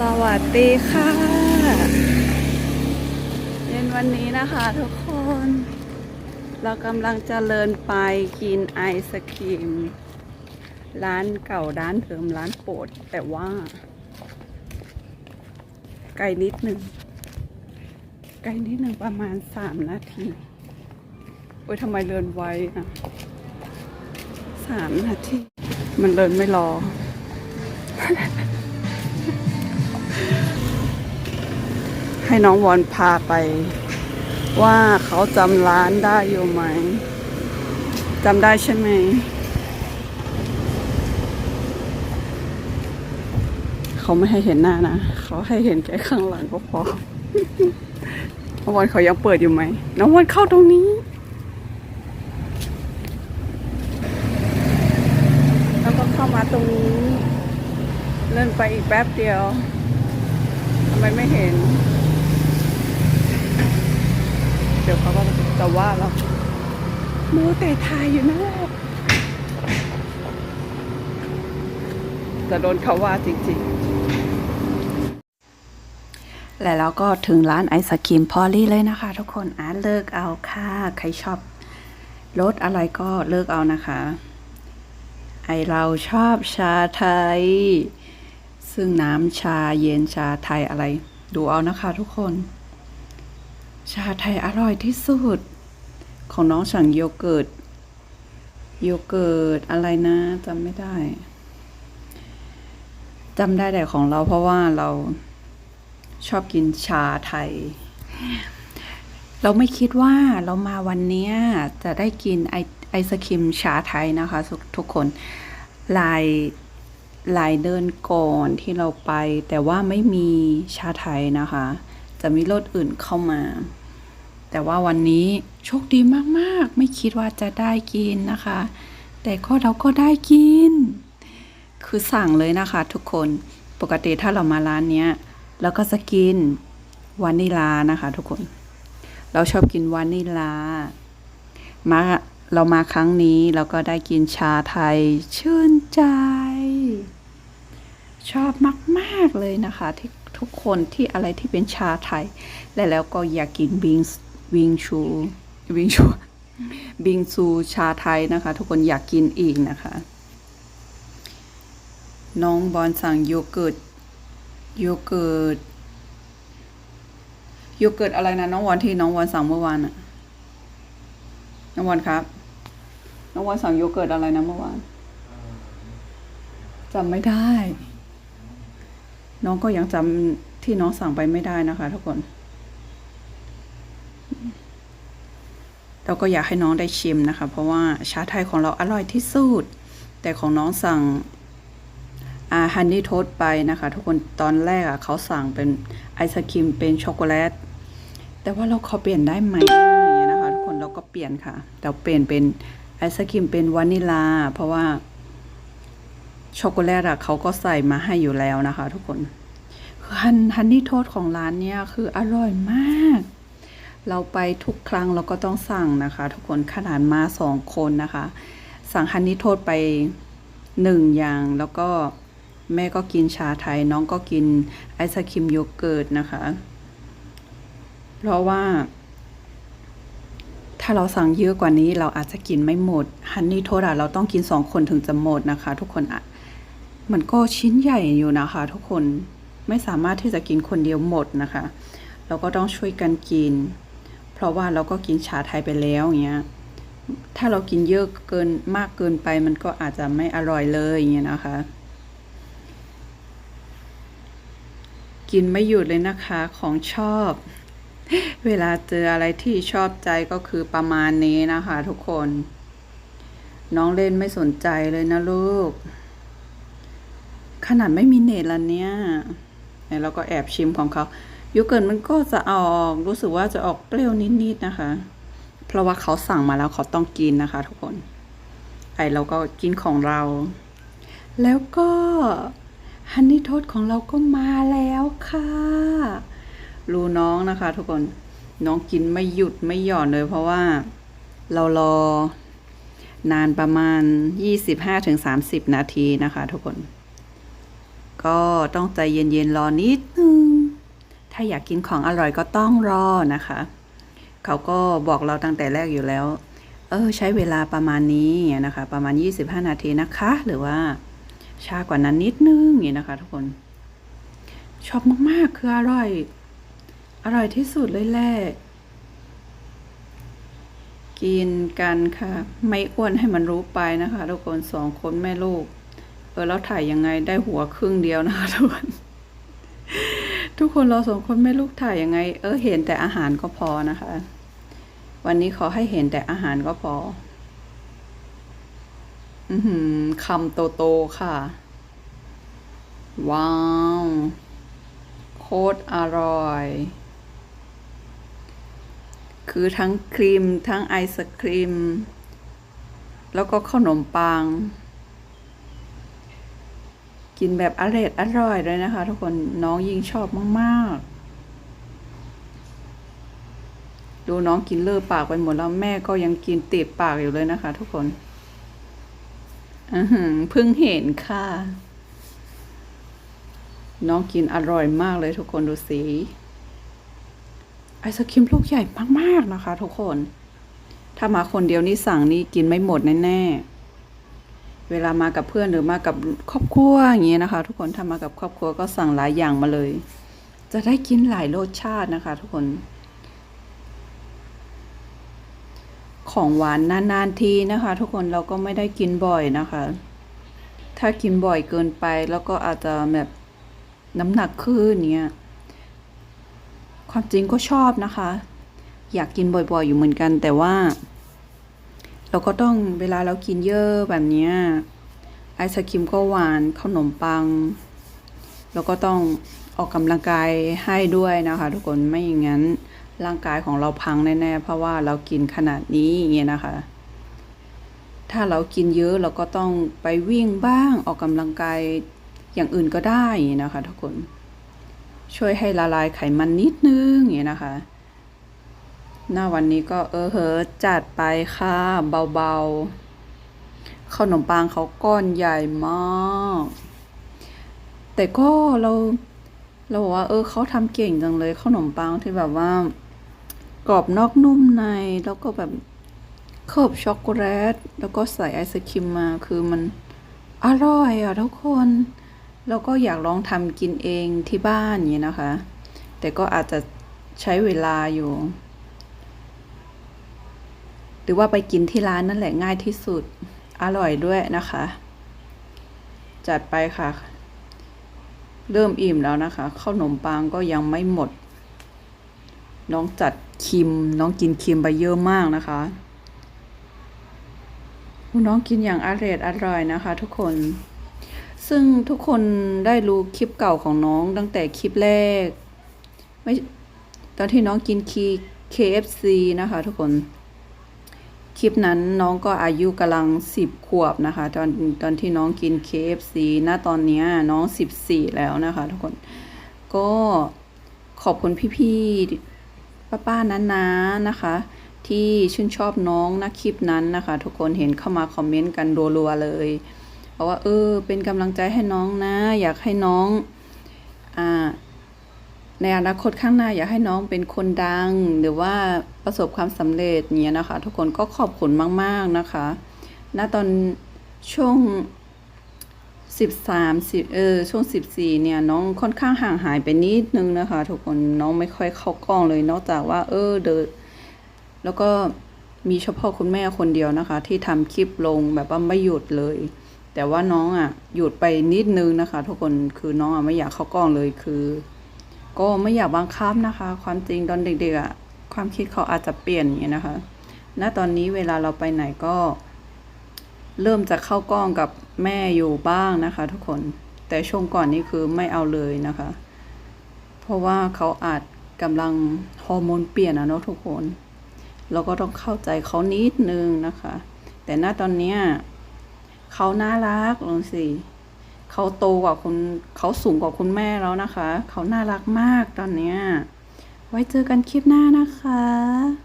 สวัสดีค่ะ เย็นวันนี้นะคะทุกคน เรากำลังจะเลินไปกินไอศครีม ร้านเก่าร้านเดิมร้านโปรด แต่ว่า ไกลนิดหนึ่ง ไกลนิดหนึ่งประมาณสามนาที โอ้ยทำไมเดินไวอะสามนาที มันเดินไม่รอ ให้น้องวอนพาไป ว่าเขาจำร้านได้อยู่ไหมจำได้ใช่ไหมเขาไม่ให้เห็นหน้านะ เขาให้เห็นแค่ข้างหลังก็พอน้องวอนเขายังเปิดอยู่ไหม น้องวอนเข้าตรงนี้ แล้วก็เข้ามาตรงนี้ เลื่อนไปอีกแป๊บเดียว ทำไมไม่เห็น เดี๋ยวเขาก็จะว่าเราโมแต่ถ่ายอยู่นั่นแหละจะโดนเขาว่าจริงๆ และแล้วก็ถึงร้านไอศครีมพอลลี่เลยนะคะ ทุกคนอะเลิกเอาค่ะ ใครชอบรสอะไรก็เลิกเอานะคะ ไอเราชอบชาไทย ซึ่งน้ำชาเย็นชาไทยอะไร ดูเอานะคะทุกคน ชาไทยอร่อยที่สุด ของน้องสั่งโยเกิร์ต โยเกิร์ตอะไรนะจำไม่ได้จำได้แต่ของเราเพราะว่าเราชอบกินชาไทย เราไม่คิดว่าเรามาวันนี้จะได้กินไอไอศครีมชาไทยนะคะ ทุกทุกคนลายลายเดินก่อนที่เราไป แต่ว่าไม่มีชาไทยนะคะ จะมีรถอื่นเข้ามา แต่ว่าวันนี้โชคดีมากๆ ไม่คิดว่าจะได้กินนะคะ แต่ก็เราก็ได้กิน คือสั่งเลยนะคะทุกคนปกติถ้าเรามาร้านเนี้ยเราก็จะกินวานิลานะคะ ทุกคน เราชอบกินวานิลามาเรามาครั้งนี้เราก็ได้กินชาไทยชื่นใจ ชอบมาก ๆ เลยนะคะที่ ทุกคนที่อะไรที่เป็นชาไทย และแล้วก็อยากกินบิงวิงชูวิงชูบิงซูชาไทยนะคะ ทุกคนอยากกินอีกนะคะ น้องบอลสั่งโยเกิร์ตโยเกิร์ตโยเกิร์ตอะไรนะน้องวอนที่น้องวอนสั่งเมื่อวานอะน้องวอนครับ น้องวอนสั่งโยเกิร์ตอะไรนะเมื่อวานจำไม่ได้ น้องก็ยังจำที่น้องสั่งไปไม่ได้นะคะทุกคนเราก็อยากให้น้องได้ชิมนะคะ เพราะว่าชาไทยของเราอร่อยที่สุด แต่ของน้องสั่งอาฮันนี่โทสไปนะคะ ทุกคนตอนแรกอะเขาสั่งเป็นไอศครีมเป็นช็อกโกแลตแต่ว่าเราขอเปลี่ยนได้ไหมอย่างเงี้ยนะคะ ทุกคนเราก็เปลี่ยนค่ะ เราเปลี่ยนเป็นไอศครีมเป็นวานิลา เพราะว่า ช็อกโกแลตอะเขาก็ใส่มาให้อยู่แล้วนะคะ ทุกคนฮันฮันนี่โทสของร้านเนี้ยคืออร่อยมาก เราไปทุกครั้งเราก็ต้องสั่งนะคะ ทุกคนขนาดมาสองคนนะคะ สั่งฮันนี่โทษไปหนึ่งอย่างแล้วก็แม่ก็กินชาไทย น้องก็กินไอศครีมโยเกิร์ตนะคะ เพราะว่า ถ้าเราสั่งเยอะกว่านี้เราอาจจะกินไม่หมดฮันนี่โทษอะเราต้องกินสองคนถึงจะหมดนะคะ ทุกคนอะ มันก็ชิ้นใหญ่อยู่นะคะ ทุกคนไม่สามารถที่จะกินคนเดียวหมดนะคะ เราก็ต้องช่วยกันกิน เพราะว่าเราก็กินชาไทยไปแล้วอย่างเงี้ยถ้าเรากินเยอะเกินมากเกินไปมันก็อาจจะไม่อร่อยเลยอย่างเงี้ยนะคะ กินไม่หยุดเลยนะคะของชอบ เวลาเจออะไรที่ชอบใจก็คือประมาณนี้นะคะ ทุกคน น้องเล่นไม่สนใจเลยนะลูก นาดไม่มีเนตแล้วเนี่ยเนี่ยเราก็แอบชิมของเขาโยเกิร์ตมันก็จะออกรู้สึกว่าจะออกเปรี้ยวนิดๆนะคะ เพราะว่าเขาสั่งมาแล้วเขาต้องกินนะคะ ทุกคน ไอเราก็กินของเรา แล้วก็ฮันนี่โทษของเราก็มาแล้วค่ะ รู้น้องนะคะ ทุกคนน้องกินไม่หยุดไม่หย่อนเลย เพราะว่าเรารอนานประมาณ 25-30 นาทีนะคะ ทุกคน ก็ต้องใจเย็นๆรอนิดนึง ถ้าอยากกินของอร่อยก็ต้องรอนะคะ เขาก็บอกเราตั้งแต่แรกอยู่แล้ว เออ ใช้เวลาประมาณนี้เงี้ยนะคะ ประมาณ 25 นาทีนะคะ หรือว่าช้ากว่านั้นนิดนึงอย่างเงี้ยนะคะ ทุกคน ชอบมากๆ คืออร่อย อร่อยที่สุดเลยแหละกินกันค่ะ ไม่อ้วนให้มันรู้ไปนะคะ ทุกคนสองคนแม่ลูก เออแล้วถ่ายยังไงได้หัวครึ่งเดียวนะคะทุกคนทุกคนเราสองคนแม่ลูกถ่ายยังไง เออเห็นแต่อาหารก็พอนะคะ วันนี้ขอให้เห็นแต่อาหารก็พอ อือหือคำโตๆค่ะ ว้าว โคตรอร่อย คือทั้งครีม ทั้งไอศครีม แล้วก็ขนมปัง กินแบบอร่อยอร่อยเลยนะคะ ทุกคนน้องยิ่งชอบมากๆ ดูน้องกินเลือปากไปหมดแล้วแม่ก็ยังกินติดปากอยู่เลยนะคะ ทุกคนเพิ่งเห็นค่ะ น้องกินอร่อยมากเลยทุกคนดูสิไอศครีมลูกใหญ่มากๆนะคะ ทุกคน ถ้ามาคนเดียวนี่สั่งนี่กินไม่หมดแน่ๆ เวลามากับเพื่อนหรือมากับครอบครัวอย่างเงี้ยนะคะ ทุกคนถ้ามากับครอบครัวก็สั่งหลายอย่างมาเลย จะได้กินหลายรสชาตินะคะ ทุกคน ของหวานนานๆทีนะคะ ทุกคนเราก็ไม่ได้กินบ่อยนะคะ ถ้ากินบ่อยเกินไปแล้วก็อาจจะแบบน้ำหนักขึ้นเนี้ยความจริงก็ชอบนะคะ อยากกินบ่อยๆอยู่เหมือนกันแต่ว่า เราก็ต้องเวลาเรากินเยอะแบบนี้ไอศครีมก็หวานขนมปัง แล้วก็ต้องออกกำลังกายให้ด้วยนะคะ ทุกคนไม่อย่างนั้นร่างกายของเราพังแน่ๆเพราะว่าเรากินขนาดนี้อย่างเงี้ยนะคะ ถ้าเรากินเยอะเราก็ต้องไปวิ่งบ้างออกกำลังกายอย่างอื่นก็ได้นะคะ ทุกคน ช่วยให้ละลายไขมันนิดนึงอย่างเงี้ยนะคะ หน้าวันนี้ก็เออเหอจัดไปค่ะเบาๆขนมปังเขาก้อนใหญ่มาก แต่ก็เราเราบอกว่า เออเขาทำเก่งจังเลยขนมปังที่แบบว่า กรอบนอกนุ่มในแล้วก็แบบเคลือบช็อกโกแลตแล้วก็ใส่ไอศครีมมาคือมันอร่อยอะทุกคน แล้วก็อยากลองทำกินเองที่บ้านอย่างนี้นะคะ แต่ก็อาจจะใช้เวลาอยู่ หรือว่าไปกินที่ร้านนั่นแหละง่ายที่สุด อร่อยด้วยนะคะ จัดไปค่ะ เริ่มอิ่มแล้วนะคะข้าวหนมปังก็ยังไม่หมด น้องจัดคิม น้องกินคิมไปเยอะมากนะคะน้องกินอย่างอร่อยอร่อยนะคะ ทุกคน ซึ่งทุกคนได้รู้คลิปเก่าของน้องตั้งแต่คลิปแรก ไม่ ตอนที่น้องกินคี KFC นะคะ ทุกคน คลิปนั้นน้องก็อายุกำลังสิบขวบนะคะ ตอนตอนที่น้องกิน KFC ณตอนนี้น้องสิบสี่แล้วนะคะ ทุกคนก็ขอบคุณพี่ๆป้าๆน้าๆนะคะ ที่ชื่นชอบน้องนะคลิปนั้นนะคะ ทุกคนเห็นเข้ามาคอมเมนต์กันรัวๆเลยเพราะว่าเออเป็นกำลังใจให้น้องนะ อยากให้น้องอ่าในอนาคตข้างหน้าอยากให้น้องเป็นคนดังหรือว่า ประสบความสำเร็จเนี้ยนะคะ ทุกคนก็ขอบคุณมาก ๆนะคะณตอนช่วงสิบสามสิบเออช่วงสิบสี่เนี่ย น้องค่อนข้างห่างหายไปนิดนึงนะคะ ทุกคนน้องไม่ค่อยเข้ากล้องเลยนอกจากว่า เออเดินแล้วก็มีเฉพาะคุณแม่คนเดียวนะคะ ที่ทำคลิปลงแบบว่าไม่หยุดเลย แต่ว่าน้องอะหยุดไปนิดนึงนะคะ ทุกคนคือน้องอะไม่อยากเข้ากล้องเลยคือ ก็ไม่อยากบังคับนะคะ ความจริงตอนเด็กๆอะ ความคิดเขาอาจจะเปลี่ยนอย่างนี้ยนะคะณตอนนี้เวลาเราไปไหนก็ เริ่มจะเข้ากล้องกับแม่อยู่บ้างนะคะ ทุกคน แต่ช่วงก่อนนี้คือไม่เอาเลยนะคะ เพราะว่าเขาอาจกำลังฮอร์โมนเปลี่ยนอะเนาะทุกคน เราก็ต้องเข้าใจเขานิดนึงนะคะ แต่ณตอนเนี้ยเขาน่ารักลองสิเขาโตกว่าคุณเขาสูงกว่าคุณแม่แล้วนะคะ เขาน่ารักมากตอนเนี้ย ไว้เจอกันคลิปหน้านะคะ